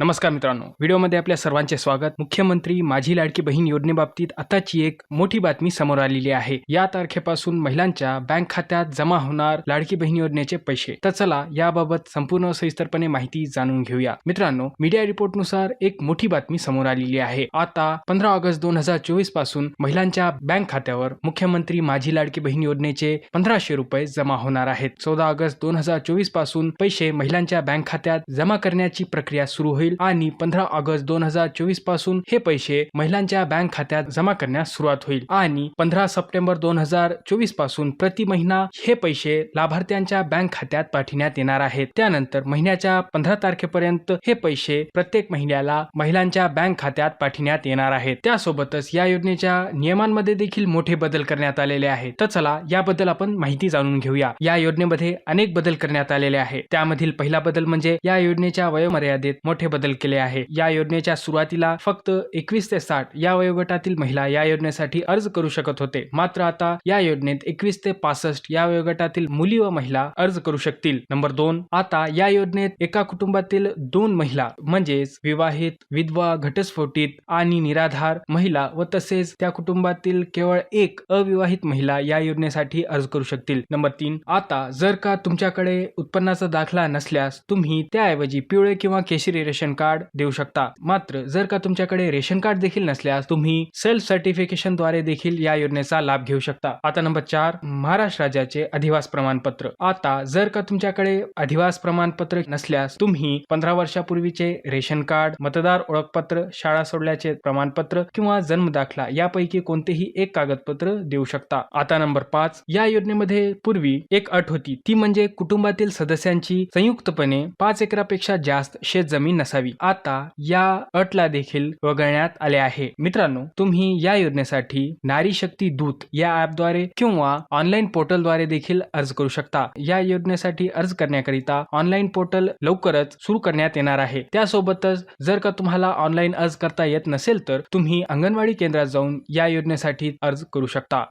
नमस्कार मित्रांनो. व्हिडिओमध्ये आपल्या सर्वांचे स्वागत. मुख्यमंत्री माझी लाडकी बहीण योजनेबाबतीत आताची एक मोठी बातमी समोर आलेली आहे. या तारखेपासून महिलांच्या बँक खात्यात जमा होणार लाडकी बहीण योजनेचे पैसे. तर चला याबाबत संपूर्ण सविस्तरपणे माहिती जाणून घेऊया. मित्रांनो मीडिया रिपोर्टनुसार एक मोठी बातमी समोर आलेली आहे. आता पंधरा ऑगस्ट दोन हजार चोवीसपासून महिलांच्या बँक खात्यावर मुख्यमंत्री माझी लाडकी बहीण योजनेचे पंधराशे रुपये जमा होणार आहेत. चौदा ऑगस्ट दोन हजार चोवीसपासून पैसे महिलांच्या बँक खात्यात जमा करण्याची प्रक्रिया सुरू होईल. आणि पंधरा ऑगस्ट दोन हजार चोवीसपासून हे पैसे महिलांच्या बँक खात्यात जमा करण्यास सुरुवात होईल. आणि पंधरा सप्टेंबर दोन हजार चोवीसपासून प्रति महिना हे पैसे लाभार्थ्यांच्या बँक खात्यात पाठविण्यात येणार आहेत. त्यानंतर महिन्याच्या पंधरा तारखेपर्यंत हे पैसे प्रत्येक महिन्याला महिलांच्या बँक खात्यात पाठविण्यात येणार आहेत. त्यासोबतच या योजनेच्या नियमांमध्ये देखील मोठे बदल करण्यात आलेले आहेत. तर चला याबद्दल आपण माहिती जाणून घेऊया. या योजनेमध्ये अनेक बदल करण्यात आलेले आहे त्यामधील पहिला बदल म्हणजे या योजनेच्या वयोमर्यादेत मोठे बदल बदल केले आहे. या योजनेच्या सुरुवातीला फक्त एकवीस ते साठ या वयोगटातील महिला या योजनेसाठी अर्ज करू शकत होते. मात्र आता या योजनेत एकवीस ते पासष्ट या वयोगटातील मुली व महिला अर्ज करू शकतील. नंबर दोन आता या योजनेत एका कुटुंबातील दोन महिला म्हणजेच विवाहित विधवा घटस्फोटित आणि निराधार महिला व तसेच त्या कुटुंबातील केवळ एक अविवाहित महिला या योजनेसाठी अर्ज करू शकतील. नंबर तीन आता जर का तुमच्याकडे उत्पन्नाचा दाखला नसल्यास तुम्ही त्याऐवजी पिवळे किंवा केशरी रेशन कार्ड देऊ शकता. मात्र जर का तुमच्याकडे रेशन कार्ड देखील नसल्यास तुम्ही सेल्फ सर्टिफिकेशनद्वारे देखील या योजनेचा लाभ घेऊ शकता. आता नंबर चार महाराष्ट्र राज्याचे अधिवास प्रमाणपत्र. आता जर का तुमच्याकडे अधिवास प्रमाणपत्र नसल्यास तुम्ही पंधरा वर्षापूर्वीचे रेशन कार्ड मतदार ओळखपत्र शाळा सोडल्याचे प्रमाणपत्र किंवा जन्म दाखला यापैकी कोणतेही एक कागदपत्र देऊ शकता. आता नंबर पाच या योजनेमध्ये पूर्वी एक अट होती. ती म्हणजे कुटुंबातील सदस्यांची संयुक्तपणे पाच एकरापेक्षा जास्त शेत जमीन असावी. आता या अटला देखील वगळण्यात आले आहे. मित्रांनो तुम्ही या योजनेसाठी नारी शक्ती दूत या ऍपद्वारे किंवा ऑनलाईन पोर्टलद्वारे देखील अर्ज करू शकता. या योजनेसाठी अर्ज करण्याकरिता ऑनलाईन पोर्टल लवकरच सुरू करण्यात येणार आहे. त्यासोबतच जर का तुम्हाला ऑनलाईन अर्ज करता येत नसेल तर तुम्ही अंगणवाडी केंद्रात जाऊन या योजनेसाठी अर्ज करू शकता.